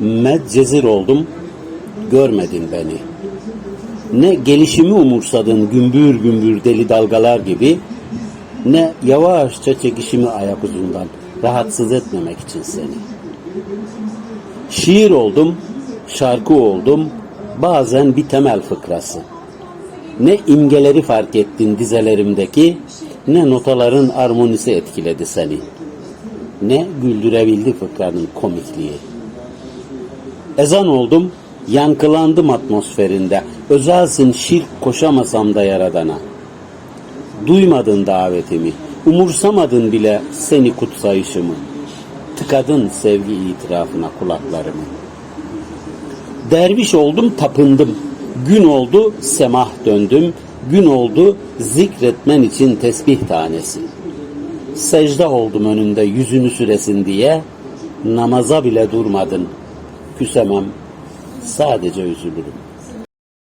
Medcezir oldum, görmedin beni. Ne gelişimi umursadın gümbür gümbür deli dalgalar gibi, ne yavaşça çekişimi ayak ucundan rahatsız etmemek için seni. Şiir oldum, şarkı oldum, bazen bir temel fıkrası. Ne imgeleri fark ettin dizelerimdeki, ne notaların armonisi etkiledi seni. Ne güldürebildi fıkranın komikliği. Ezan oldum, yankılandım atmosferinde. Özelsin şirk koşamasam da yaradana. Duymadın davetimi, umursamadın bile seni kutsayışımı. Tıkadın sevgi itirafına kulaklarımı. Derviş oldum tapındım. Gün oldu semah döndüm. Gün oldu zikretmen için tesbih tanesi. Secde oldum önünde yüzünü süresin diye. Namaza bile durmadın. Küsemem sadece üzülürüm.